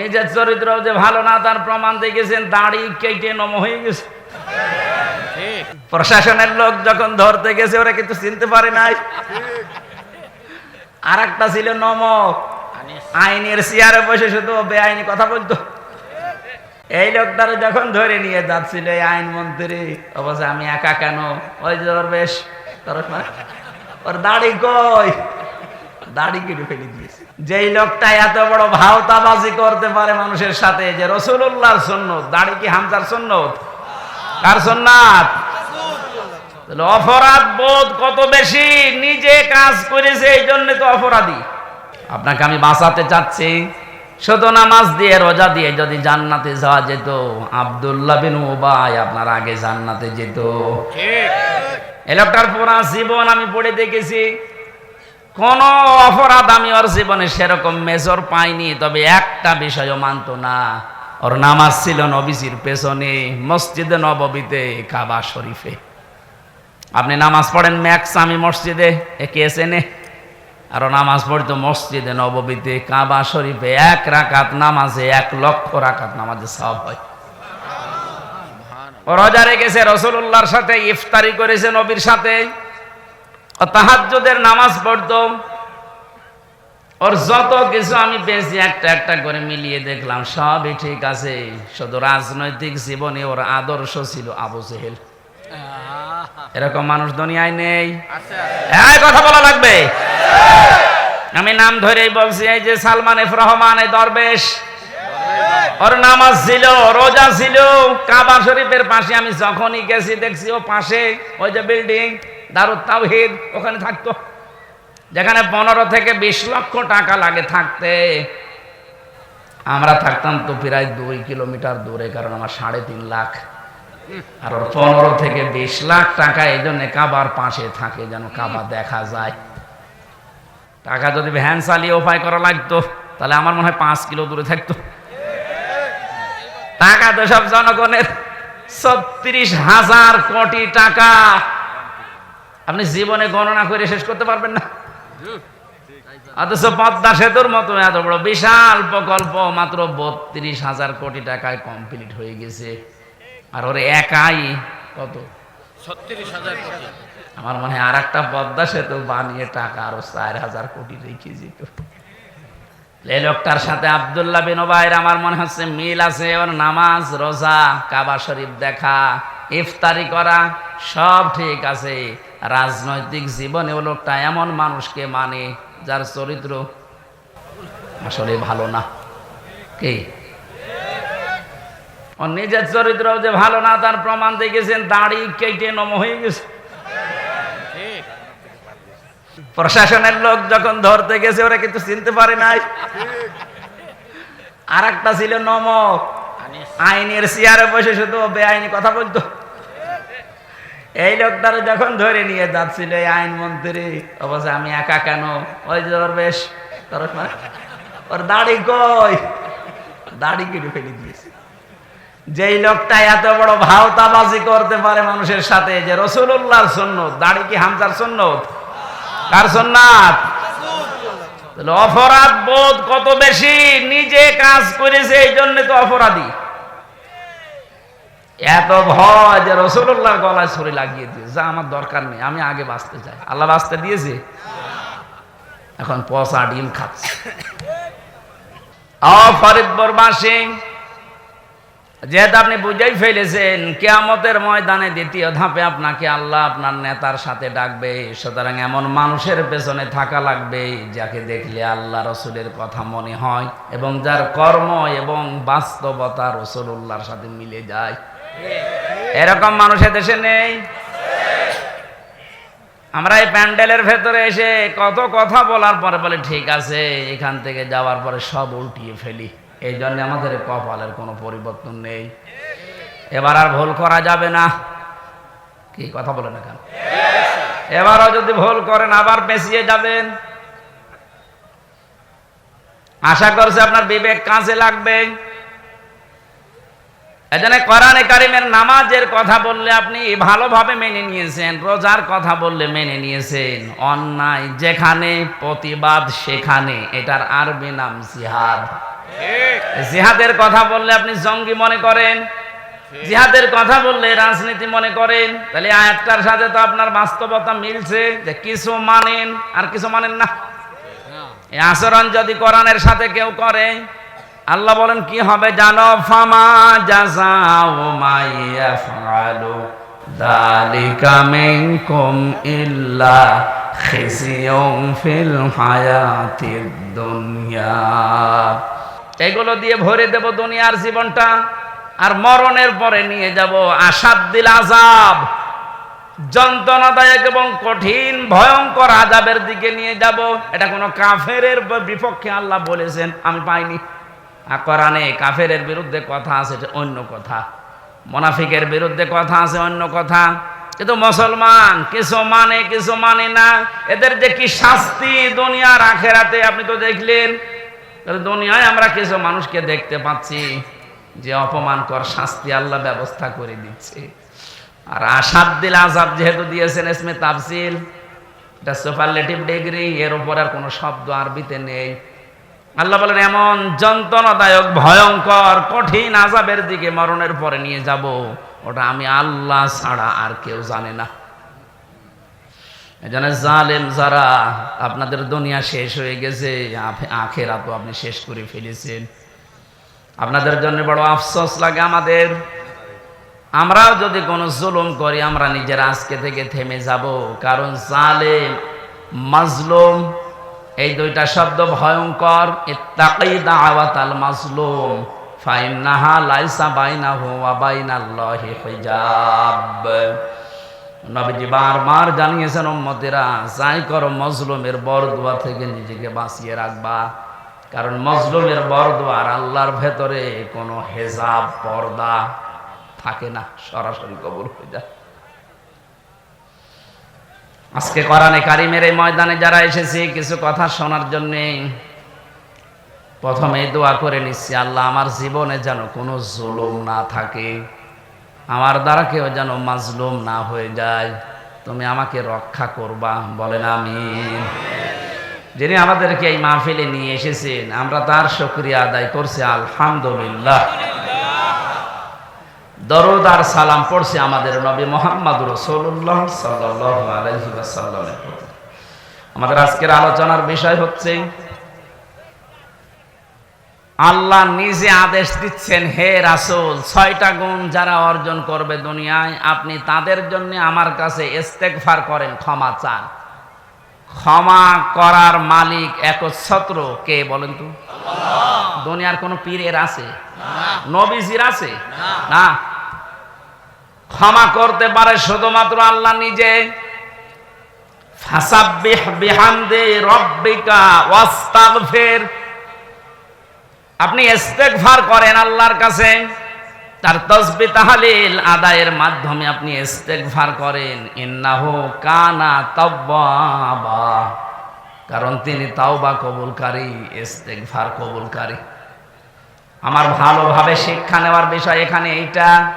নিজের চরিত্র যে ভালো না তার প্রমাণ দেখেছেন দাড়ি কেটে নম হয়ে গেছে। প্রশাসনের লোক যখন ধরতে গেছে ওরা কিন্তু চিনতে পারে নাই। আর একটা ছিল নম। আইনের চেয়ারে বসে শুধু বেআইনি কথা বলতো। এই লোকটার যখন ধরে নিয়ে যাচ্ছিল এই আইন মন্ত্রী অবশ্য আমি একা কেন? ওই যে ওর বেশ তোর ওর দাড়ি কই? দাড়ি কেটে ফেলে দিয়েছে। যেই লোকটা এত বড় ভাওতাবাজি করতে পারে মানুষের সাথে যে রসুল্লাহর সন্ন্যত দাড়ি কি হামজার সন্ন্যত কার সন্ন্যাত অপরাধ বোধ কত বেশি? নিজে কাজ করেছে এই জন্য তো অপরাধী। আপনাকে আমি বাঁচাতে চাচ্ছি। শুধু নামাজ দিয়ে রোজা দিয়ে যদি জান্নাতে যাওয়া যেত আব্দুল্লাহ বিন উবাই আপনার আগে জান্নাতে যেত। এই লোকটার পুরা জীবন আমি পড়ে দেখেছি। কোন অপরাধ আমি ওর জীবনে সেরকম মেজর পাইনি, তবে একটা বিষয়ও মানতো না। ওর নামাজ ছিল নবীজির পেছনে, মসজিদে নববীতে, কাবা শরীফে। আপনি নামাজ পড়েন ম্যাক্স আমি মসজিদে একে এসেনে আরও নামাজ পড়তো মসজিদে, নববীতে, কাবা শরীফে, এক রাকাত নামাজে, এক লক্ষ রাকাত নামাজে সব হয়। রোজা রেখেছে রসুল্লাহর সাথে, ইফতারি করেছে নবীর সাথে। তাহাজ্জুদের নামাজ পড়তো ওর যত কিছু আমি পেয়েছি একটা একটা করে মিলিয়ে দেখলাম সবই ঠিক আছে। শুধু রাজনৈতিক জীবনে ওর আদর্শ ছিল আবু জেহেল। এরকম মানুষ দুনিয়ায় নেই। হ্যাঁ কথা বলা লাগবে? আমি নাম ধরেই বলছি এই যে সালমান এফ রহমান এই দরবেশ। ওর নামাজ ছিল রোজা ছিল। কাবা শরীফের পাশে আমি যখনই গেছি দেখছি ও পাশে ওই যে বিল্ডিং। দারুত তাওহিদ ওখানে থাকতো। যেখানে পনেরো থেকে বিশ লক্ষ টাকা লাগে থাকতে। আমরা থাকতাম তো প্রায় দুই কিলোমিটার দূরে, কারণ আমার সাড়ে তিন লাখ। আর ওর পনেরো থেকে বিশ লাখ টাকা এই জন্য কাবার পাশে থাকে যেন কাবা দেখা যায়। টাকা যদি ভ্যান চালিয়ে উপায় করা লাগতো, তাহলে আমার মনে হয় পাঁচ কিলো দূরে থাকতো। টাকা তো সব জনগণের। ছত্রিশ হাজার কোটি টাকা। আপনি জীবনে গণনা করে শেষ করতে পারবেন না। অথচ পদ্মা সেতুর মতো এত বড় বিশাল প্রকল্প মাত্র বত্রিশ হাজার কোটি টাকায় কমপ্লিট হয়ে গেছে। আর ওর একাই কত? আমার মনে হয় আর একটা পদ্মা সেতু বানিয়ে টাকা আরও চার হাজার কোটি রেখে যেত এই লোকটার সাথে আবদুল্লাহ বিন ওবাইর আমার মনে হচ্ছে মিল আছে। ওর নামাজ রোজা কাবা শরীফ দেখা ইফতারি করা সব ঠিক আছে। রাজনৈতিক জীবনে ও লোকটা এমন মানুষকে মানে যার চরিত্র আসলে ভালো না। কে? ওর নিজের চরিত্র যে ভালো না, তার প্রমাণ দেখেছেন, দাড়ি কেটে নম হয়ে গেছে। প্রশাসনের লোক যখন ধরতে গেছে, ওরা কিন্তু চিনতে পারে নাই। আর একটা ছিল নমক। আইনের চেয়ারে বসে শুধু বেআইনি কথা বলতো। এই লোকটার যখন ধরে নিয়ে যাচ্ছিল এই আইন মন্ত্রী, অবশ্য আমি একা কেন? ওই যে ওর বেশ ওর দাড়ি কই? দাড়ি কেটে ফেলে দিয়েছে। যেই লোকটা এত বড় ভাওতাবাজি করতে পারে মানুষের সাথে, যে রসুল্লাহর সন্ন্যত দাড়ি কি হামজার সন্ন্যত কার সন্ন্যাত অপরাধ বোধ কত বেশি? নিজে কাজ করেছে এই জন্য তো অপরাধী। এত ভয় যে রসুল্লাহর গলায় ছুরি লাগিয়ে দিয়ে যা আমার দরকার নেই, আমি আগে বাঁচতে চাই। আল্লাহ বাঁচতে দিয়েছে? এখন পচা ডিম খাচ্ছে। অফরিদবরবাসী যেহেতু আপনি বুঝেই ফেলেছেন, কেয়ামতের ময়দানে দ্বিতীয় ধাপে আপনাকে আল্লাহ আপনার নেতার সাথে ডাকবে। সুতরাং এমন মানুষের পেছনে থাকা লাগবে, যাকে দেখলে আল্লাহ রসুলের কথা মনে হয় এবং যার কর্ম এবং বাস্তবতা রসুল্লাহর সাথে মিলে যায়। এরকম মানুষের দেশে নেই। আমরা এই প্যান্ডেলের ভেতরে এসে কত কথা বলার পরে বলে, ঠিক আছে, এখান থেকে যাওয়ার পরে সব উল্টিয়ে ফেলি। এই জন্য আমাদের কপালের কোনো পরিবর্তন নেই। এবার আর ভুল করা যাবে না। কি কথা বলে না কেন? এবারও যদি ভুল করেন, আবার পেঁচিয়ে যাবেন। আশা করছে আপনার বিবেক কাজে লাগবে। এজন্য কোরআনে কারিমের নামাজের কথা বললে আপনি ভালোভাবে মেনে নিয়েছেন রোজার কথা বললে মেনে নিয়েছেন। অন্যায় যেখানে প্রতিবাদ সেখানে। এটার আরবি নাম জিহাদ। জিহাদের কথা বললে আপনি জঙ্গি মনে করেন। জিহাদের কথা বললে রাজনীতি মনে করেন। তাহলে আয়াতটার সাথে তো আপনার বাস্তবতা মিলছে যে কিছু মানেন আর কিছু মানেন না। এই আচরণ যদি কোরআনের সাথে কেউ করে আল্লাহ বলেন, কি হবে জানো? ফামা জাযাউ মাইয়া ফালু দালিকা মিনকুম ইল্লা খিজিয়ুম ফিল হায়াতিদ দুনিয়া। এগুলো দিয়ে ভরে দেব দুনিয়ার জীবনটা, আর মরণের পরে নিয়ে যাব আসাদ্দিল আজাব যন্ত্রণাদায়ক এবং কঠিন, ভয়ঙ্কর আজাবের দিকে নিয়ে যাব। এটা কোনো কাফের বিপক্ষে আল্লাহ বলেছেন, আমি পাইনি। আর কোরআনে কাফের বিরুদ্ধে কথা আছে, এটা অন্য কথা। মোনাফিকের বিরুদ্ধে কথা আছে, অন্য কথা। কিন্তু মুসলমান, কিছু মানে কিছু মানে না। এদের যে কি শাস্তি দুনিয়ার আখেরাতে, আপনি তো দেখলেন। দুনিয়ায় আমরা কিছু মানুষকে দেখতে পাচ্ছি, যে অপমানকর শাস্তি আল্লাহ ব্যবস্থা করে দিচ্ছে। আর আসাদ দিল আজাব যেহেতু দিয়েছেন এসমে তাফসিল, এটা সুপারলেটিভ ডিগ্রি এর উপর আর কোনো শব্দ আরবিতে নেই। আল্লাহ বলেন, এমন যন্ত্রণাদায়ক, ভয়ঙ্কর, কঠিন আজাবের দিকে মরণের পরে নিয়ে যাব, ওটা আমি আল্লাহ ছাড়া আর কেউ জানে না। এজন্য জালেম যারা, আপনাদের দুনিয়া শেষ হয়ে গেছে আখেরা তো আপনি শেষ করে ফেলেছেন। আপনাদের জন্য বড় আফসোস লাগে আমাদের। আমরাও যদি কোনো জুলুম করি, আমরা নিজের আজকে থেকে থেমে যাব, কারণ জালেম, মাজলুম এই দুইটা শব্দ ভয়ঙ্কর। ইত্তাকি লাইসা জানিয়েছেন যাই করো, মজলুমের বরদুয়া থেকে নিজেকে বাঁচিয়ে রাখবা। কারণ মজলুমের বরদুয়া আর আল্লাহর ভেতরে কোনো হেজাব, পর্দা থাকে না, সরাসরি কবর হয়ে যায়। আজকে কোরআনে কারিমের এই ময়দানে যারা এসেছে, কিছু কথা শোনার জন্যে প্রথমে দোয়া করে নিচ্ছি, আল্লাহ আমার জীবনে যেন কোনো জুলুম না থাকে, আমার দ্বারা কেউ যেন মাজলুম না হয়ে যায়, তুমি আমাকে রক্ষা করবা, বলেন আমি যিনি আমাদেরকে এই মাহফিলে নিয়ে এসেছেন, আমরা তার শুক্রিয়া আদায় করছি, আলহামদুলিল্লাহ। দরুদ আর সালাম পড়ছে আমাদের নবী মোহাম্মদ রসুল্লাহ সাল্লাহ প্রতি। আমাদের আজকের আলোচনার বিষয় হচ্ছে আল্লাহ নিজে আদেশ দিচ্ছেন হে রাসূল ছয়টা গুণ যারা অর্জন করবে দুনিয়ায় আপনি তাদের জন্য আমার কাছে ইস্তেগফার করেন ক্ষমা চান। ক্ষমা করার মালিক একচ্ছত্র কে বলেন তো? দুনিয়ার কোনো পীরের আছে? নবীজির আছে? না। ক্ষমা করতে পারে শুধুমাত্র আল্লাহ নিজে। আপনি করেন আল্লাহর কাছে, তার তসবি তাহলিল আদায়ের মাধ্যমে আপনি ইস্তেগফার করেন। ইন্নাহু কানা তাওয়াবা। কারণ তিনি তাওবা কবুলকারী, ইস্তেগফার কবুলকারী। আমার ভালোভাবে শিক্ষা নেওয়ার বিষয় এখানে এইটা।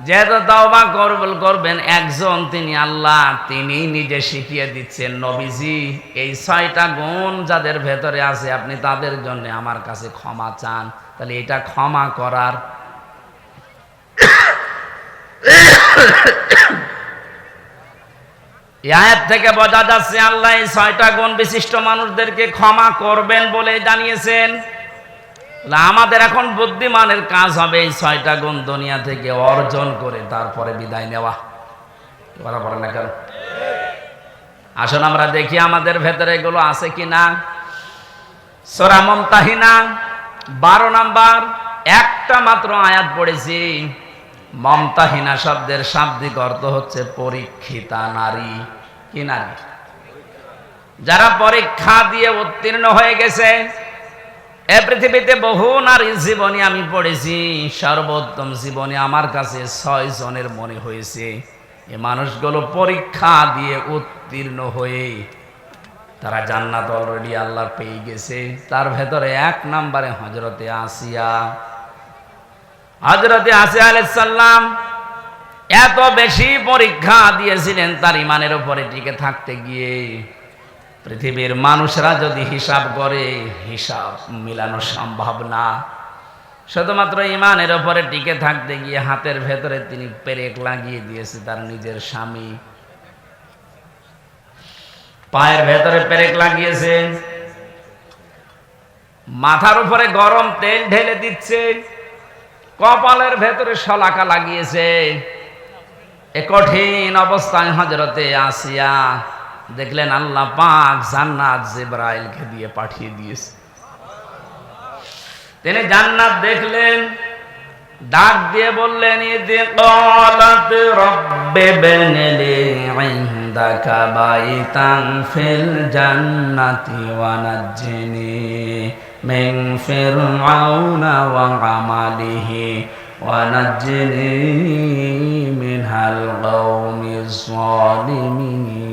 যেহেতু তাওবা কবুল করবেন একজন তিনি আল্লাহ তিনি নিজে শিখিয়ে দিচ্ছেন, নবীজি, এই ছয়টা গুণ যাদের ভেতরে আছে, আপনি তাদের জন্য আমার কাছে ক্ষমা চান। তাহলে এটা ক্ষমা করার আয়াত থেকে বোঝা যাচ্ছে, আল্লাহ এই ছয়টা গুণ বিশিষ্ট মানুষদেরকে ক্ষমা করবেন বলে জানিয়েছেন। আমাদের এখন বুদ্ধিমানের কাজ হবে এই ছয়টা গুণ দুনিয়া থেকে অর্জন করে তারপরে বিদায় নেওয়া। বলা পড়ে না কেন? আসুন আমরা দেখি আমাদের ভেতরে এগুলো আছে কি না। সোরা মমতাহিনা, বারো নাম্বার, একটা মাত্র আয়াত পড়েছি। মমতাহিনা শব্দের শাব্দিক অর্থ হচ্ছে পরীক্ষিতা নারী, কি নারী? যারা পরীক্ষা দিয়ে উত্তীর্ণ হয়ে গেছে এ পৃথিবীতে বহু নারীর জীবনী আমি পড়েছি। সর্বোত্তম জীবনী আমার কাছে ছয় জনের মনে হয়েছে। এ মানুষগুলো পরীক্ষা দিয়ে উত্তীর্ণ হয়ে তারা জান্নাত অলরেডি আল্লাহ পেয়ে গেছে। তার ভেতরে এক নম্বরে হজরতে আসিয়া। হজরতে আসে আলাইসাল্লাম এত বেশি পরীক্ষা দিয়েছিলেন তার ইমানের উপরে টিকে থাকতে গিয়ে। পৃথিবীর মানুষরা যদি হিসাব করে, হিসাব মিলানো সম্ভব না। শুধুমাত্র ইমানের ওপরে টিকে থাকতে গিয়ে হাতের ভেতরে তিনি পেরেক লাগিয়ে দিয়েছে তার নিজের স্বামী। পায়ের ভেতরে পেরেক লাগিয়েছে। মাথার উপরে গরম তেল ঢেলে দিচ্ছে। কপালের ভেতরে শলাকা লাগিয়েছে। এ কঠিন অবস্থায় হজরতে আসিয়া দেখলেন আল্লাহ পাক জান্নাত জিব্রাইলকে দিয়ে পাঠিয়ে দিয়েছে। তিনি জান্নাত দেখলেন, ডাক দিয়ে বললেন ইদি ক্বালাত রাব্বি বনলি ইনদাকা বাইতান ফিল জান্নাতি ওয়া নাজ্জিনি মিন ফিরআউনা ওয়া আমালিহি ওয়া নাজ্জিনি মিনাল কওমিজ জালিমিন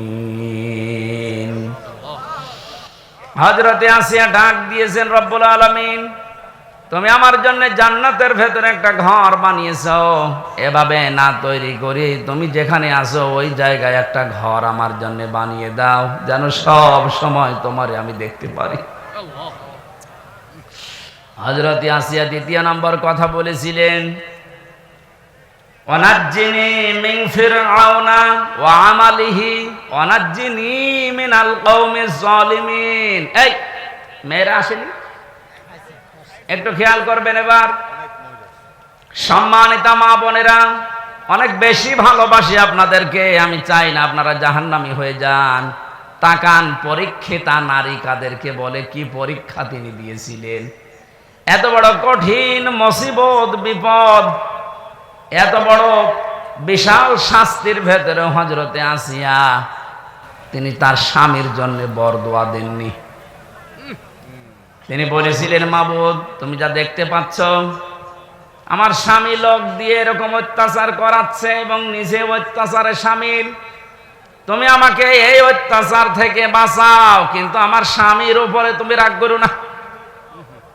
হযরতে আসিয়া ডাক দিয়েছেন রব্বুল আলামিন তুমি আমার জন্য জান্নাতের ভেতরে একটা ঘর বানিয়েছ। এভাবে না তৈরি করি তুমি যেখানে আসো ওই জায়গায় একটা ঘর আমার জন্য বানিয়ে দাও যেন সব সময় তোমারে আমি দেখতে পারি। হজরত আসিয়া দ্বিতীয় নম্বর কথা বলেছিলেন অনাজ্জিনি একটু খেয়াল করবেন এবার। সম্মানিতা মা বোনেরা, অনেক বেশি ভালোবাসি আপনাদেরকে, আমি চাই না আপনারা জাহান্নামি হয়ে যান। তাকান, পরীক্ষিতা নারী কাদেরকে বলে, কি পরীক্ষা তিনি দিয়েছিলেন? এত বড় কঠিন মসিবত, বিপদ। এত বড় বিশাল শাস্তির ভেতরে হজরতে আসিয়া তিনি তার স্বামীর জন্য বরদোয়া দেননি। তিনি বলেছিলেন, মাবুদ, তুমি যা দেখতে পাচ্ছ, আমার স্বামী লোক দিয়ে এরকম অত্যাচার করাচ্ছে এবং নিজে অত্যাচারে স্বামীর। তুমি আমাকে এই অত্যাচার থেকে বাঁচাও, কিন্তু আমার স্বামীর উপরে তুমি রাগ করো না।